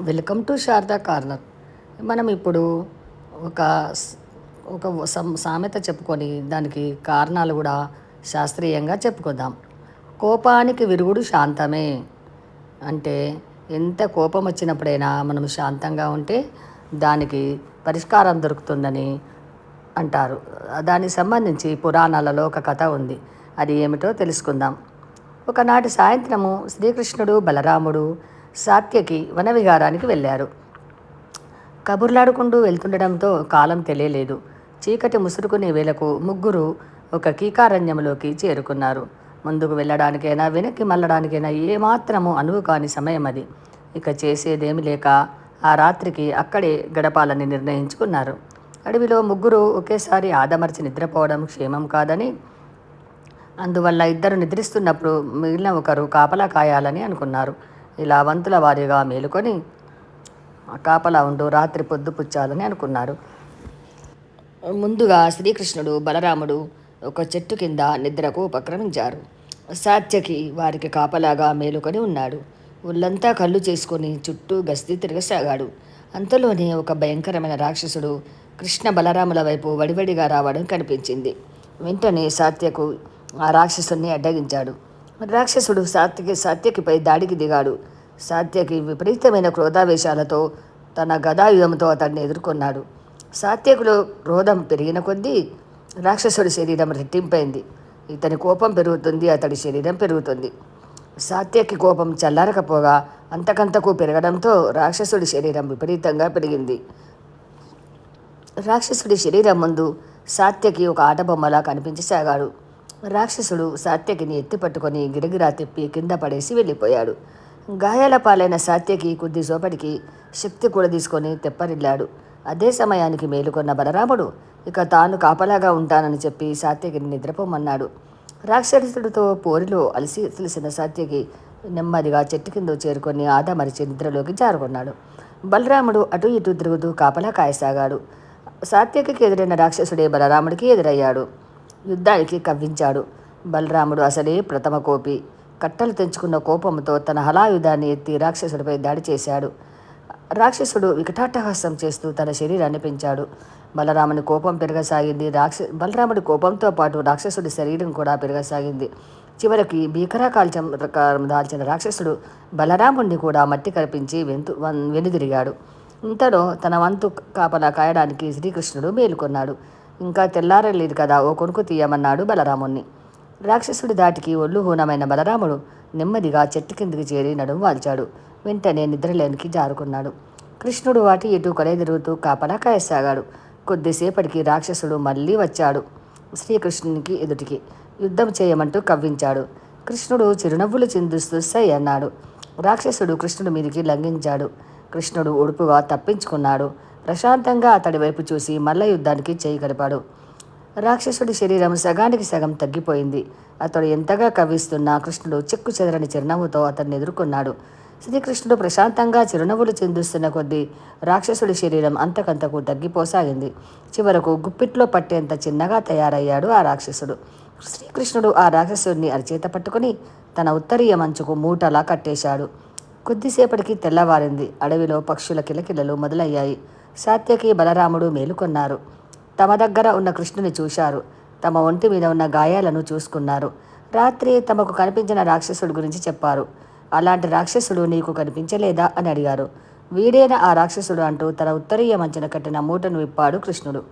Welcome to Sharada corner. మనం ఇప్పుడు ఒక ఒక సం- సామెత చెప్పుకొని దానికి కారణాలు కూడా శాస్త్రీయంగా చెప్పుకుందాం కోపానికి విరుగుడు శాంతమే అంటే ఎంత కోపం వచ్చినప్పుడైనా మనం శాంతంగా ఉంటే దానికి పరిష్కారం దొరుకుతుందని అంటారు. దానికి సంబంధించి పురాణాలలో ఒక కథ ఉంది. అది ఏమిటో తెలుసుకుందాం. ఒకనాటి సాయంత్రము శ్రీకృష్ణుడు బలరాముడు సాత్యకి వనవిహారానికి వెళ్ళారు. కబుర్లాడుకుంటూ వెళ్తుండడంతో కాలం తెలియలేదు. చీకటి ముసురుకునే వేళకు ముగ్గురు ఒక కీకారణ్యంలోకి చేరుకున్నారు. ముందుకు వెళ్ళడానికైనా వెనక్కి మళ్ళడానికైనా ఏమాత్రము అనువు కాని సమయం అది ఇక చేసేదేమి లేక ఆ రాత్రికి అక్కడే గడపాలని నిర్ణయించుకున్నారు. అడవిలో ముగ్గురు ఒకేసారి ఆదమర్చి నిద్రపోవడం క్షేమం కాదని అందువల్ల ఇద్దరు నిద్రిస్తున్నప్పుడు మిగిలిన ఒకరు కాపలా కాయాలని అనుకున్నారు. ఇలా వంతుల వారీగా మేలుకొని కాపలా ఉండు రాత్రి పొద్దు పుచ్చాలని అనుకున్నారు. ముందుగా శ్రీకృష్ణుడు బలరాముడు ఒక చెట్టు కింద నిద్రకు ఉపక్రమించారు. సాత్యకి వారికి కాపలాగా మేలుకొని ఉన్నాడు. ఒళ్ళంతా కళ్ళు చేసుకొని చుట్టూ గస్తీ తిరగసాగాడు. అంతలోనే ఒక భయంకరమైన రాక్షసుడు కృష్ణ బలరాముల వైపు వడివడిగా రావడం కనిపించింది. వెంటనే సాత్యకు ఆ రాక్షసుని అడ్డగించాడు. రాక్షసుడు సాత్యకి సాత్యకిపై దాడికి దిగాడు. సాత్యకి విపరీతమైన క్రోధావేశాలతో తన గదాయుధంతో అతన్ని ఎదుర్కొన్నాడు. సాత్యకులో క్రోధం పెరిగిన కొద్దీ రాక్షసుడి శరీరం రెట్టింపైంది. ఇతని కోపం పెరుగుతుంది అతడి శరీరం పెరుగుతుంది. సాత్యకి కోపం చల్లారకపోగా అంతకంతకు పెరగడంతో రాక్షసుడి శరీరం విపరీతంగా పెరిగింది. రాక్షసుడి శరీరం ముందు సాత్యకి ఒక ఆటబొమ్మలా కనిపించసాగాడు. రాక్షసుడు సాత్యకిని ఎత్తిపట్టుకొని గిరగిరా తిప్పి కింద పడేసి వెళ్ళిపోయాడు. గాయాల పాలైన సాత్యకి కొద్దిసేపటికి శక్తి కూడా తీసుకొని తెప్పరిల్లాడు. అదే సమయానికి మేలుకొన్న బలరాముడు ఇక తాను కాపలాగా ఉంటానని చెప్పి సాత్యకిని నిద్రపోమన్నాడు. రాక్షసుడితో పోరిలో అలసి తెలిసిన సాత్యకి నెమ్మదిగా చెట్టు కింద చేరుకొని ఆదమరిచి నిద్రలోకి జారుకున్నాడు. బలరాముడు అటు ఇటు తిరుగుతూ కాపలా కాయసాగాడు. సాత్యకి ఎదురైన రాక్షసుడే బలరాముడికి ఎదురయ్యాడు. యుద్ధానికి కవ్వించాడు. బలరాముడు అసలే ప్రథమ కోపి. కట్టలు తెంచుకున్న కోపంతో తన హలాయుధాన్ని ఎత్తి రాక్షసుడిపై దాడి చేశాడు. రాక్షసుడు వికటాటహాసం చేస్తూ తన శరీరాన్ని పెంచాడు. బలరాముని కోపం పెరగసాగింది. రాక్ష బలరాముడి కోపంతో పాటు రాక్షసుడి శరీరం కూడా పెరగసాగింది. చివరికి భీకరాకాల్చం ప్రకారం దాల్చిన రాక్షసుడు బలరాముడిని కూడా మట్టి కల్పించి వెంతు వన్- వెనుదిరిగాడు. ఇంతలో తన వంతు కాపలా కాయడానికి శ్రీకృష్ణుడు మేలుకొన్నాడు. ఇంకా తెల్లారలేదు కదా ఓ కొడుకు తీయమన్నాడు బలరాముణ్ణి. రాక్షసుడి దాటికి ఒళ్ళు హూనమైన బలరాముడు నెమ్మదిగా చెట్టు కిందికి చేరి నడుము వాల్చాడు. వెంటనే నిద్రలేనికి జారుకున్నాడు. కృష్ణుడు వాటి ఇటు కొలెదిరుగుతూ కాపలా కాయసాగాడు. కొద్దిసేపటికి రాక్షసుడు మళ్ళీ వచ్చాడు శ్రీకృష్ణునికి ఎదుటికి. యుద్ధం చేయమంటూ కవ్వించాడు. కృష్ణుడు చిరునవ్వులు చిందుస్తూ సై అన్నాడు. రాక్షసుడు కృష్ణుడి మీదికి లంఘించాడు. కృష్ణుడు ఉడుపుగా తప్పించుకున్నాడు. ప్రశాంతంగా అతడి వైపు చూసి మల్ల యుద్ధానికి చేయగలిపాడు రాక్షసుడి శరీరం సగానికి సగం తగ్గిపోయింది. అతడు ఎంతగా కవ్విస్తున్నా కృష్ణుడు చెక్కు చెదరని చిరునవ్వుతో అతన్ని ఎదుర్కొన్నాడు. శ్రీకృష్ణుడు ప్రశాంతంగా చిరునవ్వులు చిందుస్తున్న కొద్దీ రాక్షసుడి శరీరం అంతకంతకు తగ్గిపోసాగింది. చివరకు గుప్పిట్లో పట్టేంత చిన్నగా తయారయ్యాడు ఆ రాక్షసుడు. శ్రీకృష్ణుడు ఆ రాక్షసుడిని అరిచేత పట్టుకుని తన ఉత్తరీయ మంచుకు మూటలా కట్టేశాడు. కొద్దిసేపటికి తెల్లవారింది. అడవిలో పక్షుల కిలకిలలు మొదలయ్యాయి. సాత్యకి బలరాముడు మేలుకొన్నారు తమ దగ్గర ఉన్న కృష్ణుని చూశారు. తమ ఒంటి మీద ఉన్న గాయాలను చూసుకున్నారు. రాత్రి తమకు కనిపించిన రాక్షసుడి గురించి చెప్పారు. అలాంటి రాక్షసుడు నీకు కనిపించలేదా? అని అడిగారు. వీడేన ఆ రాక్షసుడు? అంటూ తన ఉత్తరీయ మంచన కట్టిన మూటను విప్పాడు కృష్ణుడు.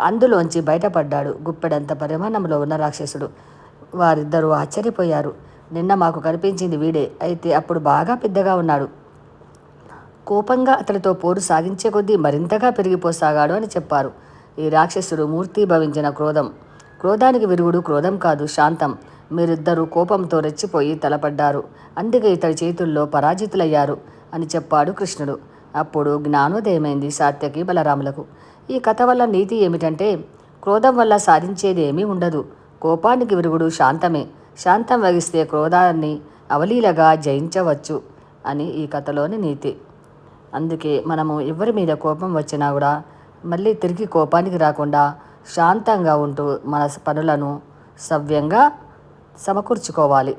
అందులోంచి బయటపడ్డాడు గుప్పెడంత పరిమాణంలో ఉన్న రాక్షసుడు. వారిద్దరూ ఆశ్చర్యపోయారు. నిన్న మాకు కనిపించింది వీడే. అయితే అప్పుడు బాగా పెద్దగా ఉన్నాడు. కోపంగా అతడితో పోరు సాగించే కొద్దీ మరింతగా పెరిగిపోసాగాడు అని చెప్పారు. ఈ రాక్షసుడు మూర్తి భవించిన క్రోధం. క్రోధానికి విరుగుడు క్రోధం కాదు శాంతం. మీరిద్దరూ కోపంతో రెచ్చిపోయి తలపడ్డారు. అందుకే ఇతడి చేతుల్లో పరాజితులయ్యారు అని చెప్పాడు కృష్ణుడు. అప్పుడు జ్ఞానోదయమైంది సాత్యకి బలరాములకు. ఈ కథ వల్ల నీతి ఏమిటంటే క్రోధం వల్ల సాధించేది ఏమీ ఉండదు. కోపానికి విరుగుడు శాంతమే. శాంతం వహిస్తే క్రోధాన్ని అవలీలగా జయించవచ్చు అని ఈ కథలోని నీతి. అందుకే మనము ఎవరి మీద కోపం వచ్చినా కూడా మళ్ళీ తిరిగి కోపానికి రాకుండా శాంతంగా ఉంటూ మన పనులను సవ్యంగా సమకూర్చుకోవాలి.